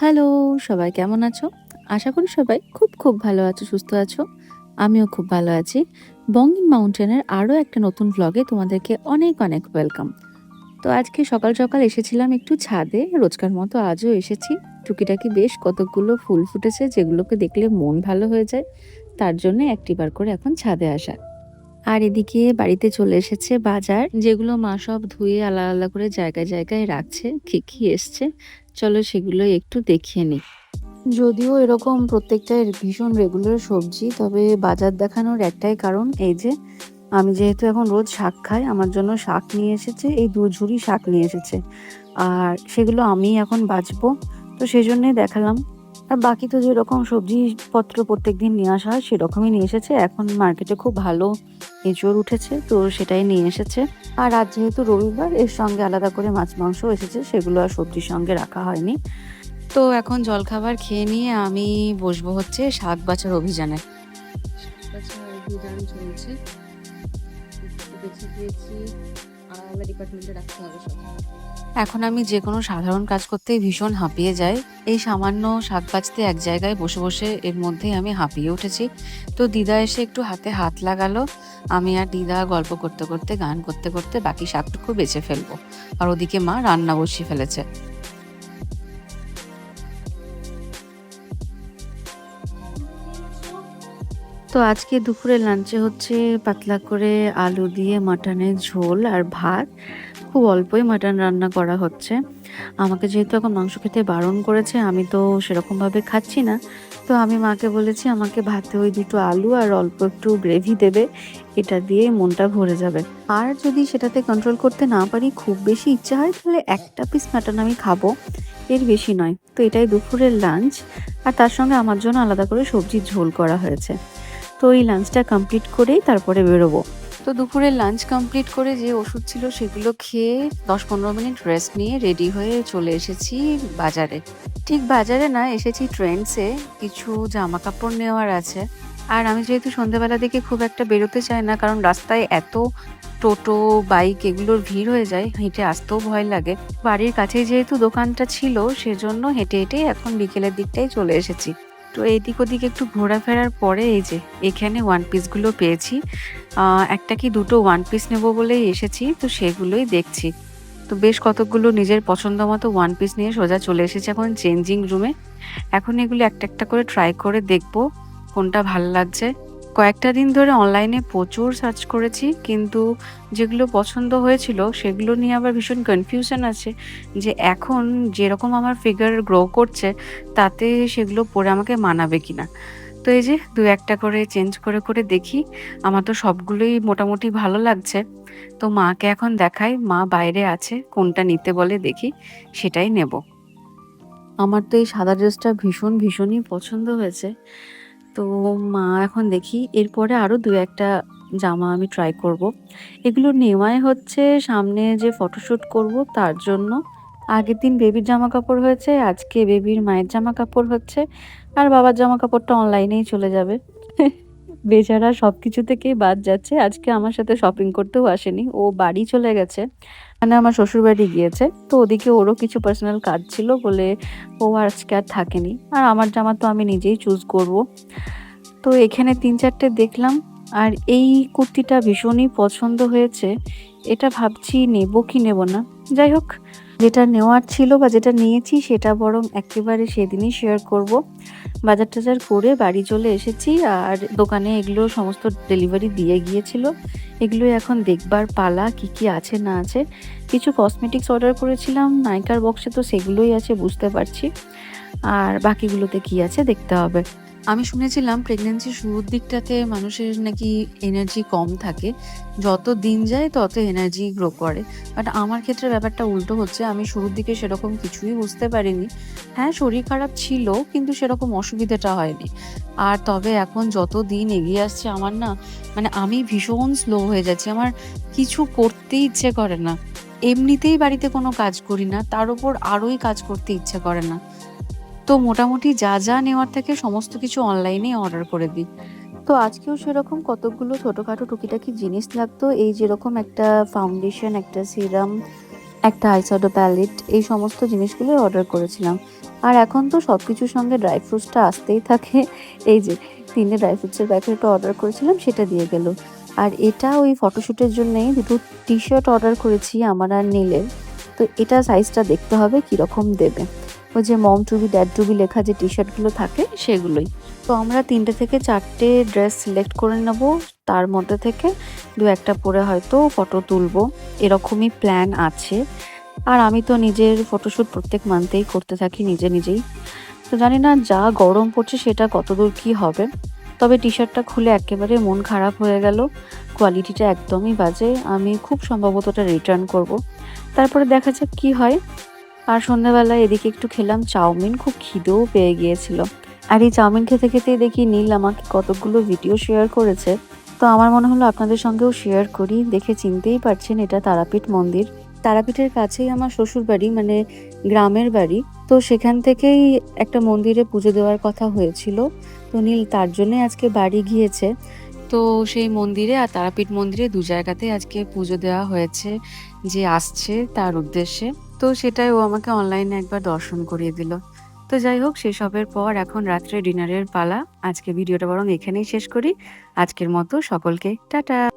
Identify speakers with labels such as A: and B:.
A: Hello! সবাই কেমন আছো? আশা করি সবাই খুব, খুব ভালো আছো, সুস্থ আছো। আমিও খুব ভালো আছি। বঙ্গিং মাউন্টেনের আরও একটা নতুন ব্লগে তোমাদেরকে অনেক, অনেক ওয়েলকাম। তো আজকে সকাল, সকাল এসেছিলাম একটু ছাদে। রোজকার মতো আজও এসেছি। টুকিটাকি বেশ কতকগুলো ফুল ফুটেছে যেগুলোকে দেখলে মন ভালো হয়ে যায়। তার জন্যে একটিবার করে এখন ছাদে আসা। আর এদিকে বাড়িতে চলে এসেছে বাজার যেগুলো মা সব ধুয়ে আলাদা আলাদা করে জায়গায় জায়গায় রাখছে কি কি এসছে চলো সেগুলো একটু দেখিয়ে নিই যদিও এরকম প্রত্যেকটাই ভীষণ রেগুলার সবজি, তবে বাজার দেখানোর একটাই কারণ এই যে, আমি যেহেতু এখন রোজ শাক খাই, আমার জন্য শাক নিয়ে এসেছে, এই দু ঝুড়ি শাক নিয়ে এসেছে। আর সেগুলো আমি এখন বাঁচবো, তো সেই জন্যই দেখালাম। আর বাকি তো যেরকম সবজিপত্র প্রত্যেক দিন নিয়ে আসা হয়, সেরকমই নিয়ে এসেছে। এখন মার্কেটে খুব ভালো এঁচড় উঠেছে, তো সেটাই নিয়ে এসেছে। আর আজ যেহেতু রবিবার, এর সঙ্গে আলাদা করে মাছ মাংস এসেছে, সেগুলো আর সবজির সঙ্গে রাখা হয়নি। তো এখন জলখাবার খেয়ে নিয়ে আমি বসবো হচ্ছে শাক বাছার অভিযানে। চলছে। আলাদা ডিপার্টমেন্টে রাখতে হবে সব। এখন আমি যে কোনো সাধারণ কাজ করতেই ভীষণ হাঁপিয়ে যাই। এই সামান্য সাত বাজতে এক জায়গায় বসে বসে এর মধ্যেই আমি হাঁপিয়ে উঠেছি। তো দিদা এসে একটু হাতে হাত লাগালো। আমি আর দিদা গল্প করতে করতে, গান করতে করতে বাকি শাকটুকু বেছে ফেলব। আর ওদিকে মা রান্না বসিয়ে ফেলেছে। তো আজকে দুপুরে লাঞ্চে হচ্ছে পাতলা করে আলু দিয়ে মাটনের ঝোল আর ভাত। খুব অল্পই মাটন রান্না করা হচ্ছে। আমাকে যেহেতু এখন মাংস খেতে বারণ করেছে, আমি তো সেরকমভাবে খাচ্ছি না। তো আমি মাকে বলেছি, আমাকে ভাতে ওই দুটো আলু আর অল্প একটু গ্রেভি দেবে। এটা দিয়ে মনটা ভরে যাবে। আর যদি সেটাতে কন্ট্রোল করতে না পারি, খুব বেশি ইচ্ছা হয়, তাহলে একটা পিস মাটন আমি খাব। এর বেশি নয়। তো এটাই দুপুরের লাঞ্চ আর তার সঙ্গে আমার জন্য আলাদা করে সবজির ঝোল করা হয়েছে। তো এই লাঞ্চটা কমপ্লিট করেই তারপরে বেরোবো। তো দুপুরে লাঞ্চ কমপ্লিট করে যে ওষুধ ছিল সেগুলো খেয়ে দশ পনেরো মিনিট রেস্ট নিয়ে রেডি হয়ে চলে এসেছি বাজারে। ঠিক বাজারে না, এসেছি ট্রেন্ডসে কিছু জামা কাপড় নেওয়ার আছে। আর আমি যেহেতু সন্ধ্যেবেলা দিকে খুব একটা বেরোতে চাই না, কারণ রাস্তায় এত টোটো বাইক এগুলোর ভিড় হয়ে যায়, হেঁটে আসতেও ভয় লাগে। বাড়ির কাছেই যেহেতু দোকানটা ছিল, সেজন্য হেঁটে হেঁটেই এখন বিকেলের দিকটাই চলে এসেছি। তো এদিক ওদিক একটু ঘোরাফেরার পরে এই যে এখানে ওয়ান পিসগুলো পেয়েছি একটা কি দুটো ওয়ান পিস নেব বলেই এসেছি, তো সেগুলোই দেখছি। তো বেশ কতকগুলো নিজের পছন্দ মতো ওয়ান পিস নিয়ে সোজা চলে এসেছে এখন চেঞ্জিং রুমে এখন এগুলো একটা একটা করে ট্রাই করে দেখব কোনটা ভালো লাগছে। কয়েকটা দিন ধরে অনলাইনে প্রচুর সার্চ করেছি, কিন্তু যেগুলো পছন্দ হয়েছিল সেগুলো নিয়ে আবার ভীষণ কনফিউশন আছে যে এখন যেরকম আমার ফিগার গ্রো করছে, তাতে সেগুলো পরে আমাকে মানাবে কি না তো এই যে দু একটা করে চেঞ্জ করে করে দেখি, আমার তো সবগুলোই মোটামুটি ভালো লাগছে। তো মাকে এখন দেখাই, মা বাইরে আছে, কোনটা নিতে বলে দেখি, সেটাই নেব। আমার তো এই সাদা ড্রেসটা ভীষণ ভীষণই পছন্দ হয়েছে। তো মা এখন দেখি এরপরে আরও দু একটা জামা আমি ট্রাই করব। এগুলো নেওয়াই হচ্ছে সামনে যে ফটোশ্যুট করব তার জন্য। আগের দিন বেবির জামা কাপড় হয়েছে, আজকে বেবির মায়ের জামা কাপড় হচ্ছে। আর বাবার জামা কাপড়টা অনলাইনেই চলে যাবে। বেচারা সব কিছু থেকেই বাদ যাচ্ছে। আজকে আমার সাথে শপিং করতেও আসেনি। ও বাড়ি চলে গেছে। মানে আমার শ্বশুর বাড়ি গিয়েছে। তো ওদিকে ওরও কিছু পার্সোনাল কাজ ছিল বলে ও আজকে আর থাকেনি। আর আমার জামা তো আমি নিজেই চুজ করব। তো এখানে তিন চারটে দেখলাম। আর এই কুর্তিটা ভীষণই পছন্দ হয়েছে। এটা ভাবছি নেব কি নেব না। যাই হোক, যেটা নেওয়ার ছিল বা যেটা নিয়েছি সেটা বরং একেবারে সেদিনই শেয়ার করব। বাজার টাজার করে বাড়ি চলে এসেছি আর দোকানে এগুলো সমস্ত ডেলিভারি দিয়ে গিয়েছিল। এগুলো এখন দেখবার পালা কি কি আছে না আছে। কিছু কসমেটিক্স অর্ডার করেছিলাম নাইকার বক্সে তো সেগুলোই আছে, বুঝতে পারছি। আর বাকিগুলোতে কি আছে দেখতে হবে। আমি শুনেছিলাম প্রেগনেন্সির শুরুর দিকটাতে মানুষের নাকি এনার্জি কম থাকে। যত দিন যায় তত এনার্জি গ্রো করে। বাট আমার ক্ষেত্রে ব্যাপারটা উল্টো হচ্ছে, আমি শুরুর দিকে সেরকম কিছুই বুঝতে পারিনি। হ্যাঁ শরীর খারাপ ছিল, কিন্তু সেরকম অসুবিধাটা হয়নি। আর তবে এখন যত দিন এগিয়ে আসছে আমার না মানে আমি ভীষণ স্লো হয়ে যাচ্ছি। আমার কিছু করতে ইচ্ছে করে না। এমনিতেই বাড়িতে কোনো কাজ করি না, তার উপর আরোই কাজ করতে ইচ্ছে করে না। তো মোটামুটি যা যা নেওয়ার থাকে সমস্ত কিছু অনলাইনেই অর্ডার করে দিই। তো আজকেও সেরকম কতকগুলো ছোটোখাটো টুকিটাকি জিনিস লাগতো, এই যেরকম একটা ফাউন্ডেশন একটা সিরাম একটা আইশ্যাডো প্যালেট এই সমস্ত জিনিসগুলোই অর্ডার করেছিলাম। আর এখন তো সব কিছুর সঙ্গে ড্রাই ফ্রুটসটা আসতেই থাকে। এই যে তিনটে ড্রাই ফ্রুটসের প্যাকেটটা অর্ডার করেছিলাম, সেটা দিয়ে গেল। আর এটা ওই ফটোশ্যুটের জন্যেই দুটো টি শার্ট অর্ডার করেছি আমার আর নীলের। তো এটা সাইজটা দেখতে হবে, কীরকম দেবে। ওই যে মম টুবি ড্যাড টুবি লেখা যে টি শার্টগুলো থাকে সেগুলোই। তো আমরা তিনটে থেকে চারটে ড্রেস সিলেক্ট করে নেব। তার মধ্যে থেকে দু একটা পরে হয়তো ফটো তুলবো। এরকমই প্ল্যান আছে। আর আমি তো নিজের ফটোশ্যুট প্রত্যেক মান্থেই করতে থাকি নিজে নিজেই। তো জানি না যা গরম পড়ছে সেটা কতদূর কি হবে। তবে টি শার্টটা খুলে একেবারে মন খারাপ হয়ে গেল। কোয়ালিটিটা একদমই বাজে। আমি খুব সম্ভবত ওটা রিটার্ন করব। তারপরে দেখা যাক কি হয়। আর সন্ধ্যাবেলায় এদিকে একটু খেলাম, চাউমিন খুব খিদেও পেয়ে গিয়েছিল। আর এই চাউমিন খেতে খেতেই দেখি নীল আমাকে কতগুলো ভিডিও শেয়ার করেছে। তো আমার মনে হলো আপনাদের সঙ্গেও শেয়ার করি, দেখে চিনতেই পারছেন এটা তারাপীঠ মন্দির। তারাপীঠের কাছেই আমার শ্বশুর বাড়ি মানে গ্রামের বাড়ি। তো সেখান থেকেই একটা মন্দিরে পুজো দেওয়ার কথা হয়েছিল। তো নীল তার জন্যে আজকে বাড়ি গিয়েছে। তো সেই মন্দিরে আর তারাপীঠ মন্দিরে দু জায়গাতে আজকে পুজো দেওয়া হয়েছে। যে আসছে তার উদ্দেশ্যে। তো সেটাই ও আমাকে অনলাইনে একবার দর্শন করিয়ে দিল। তো যাই হোক সেসবের পর এখন রাত্রে ডিনারের পালা। আজকে ভিডিওটা বরং এখানেই শেষ করি। আজকের মতো সকলকে, টাটা!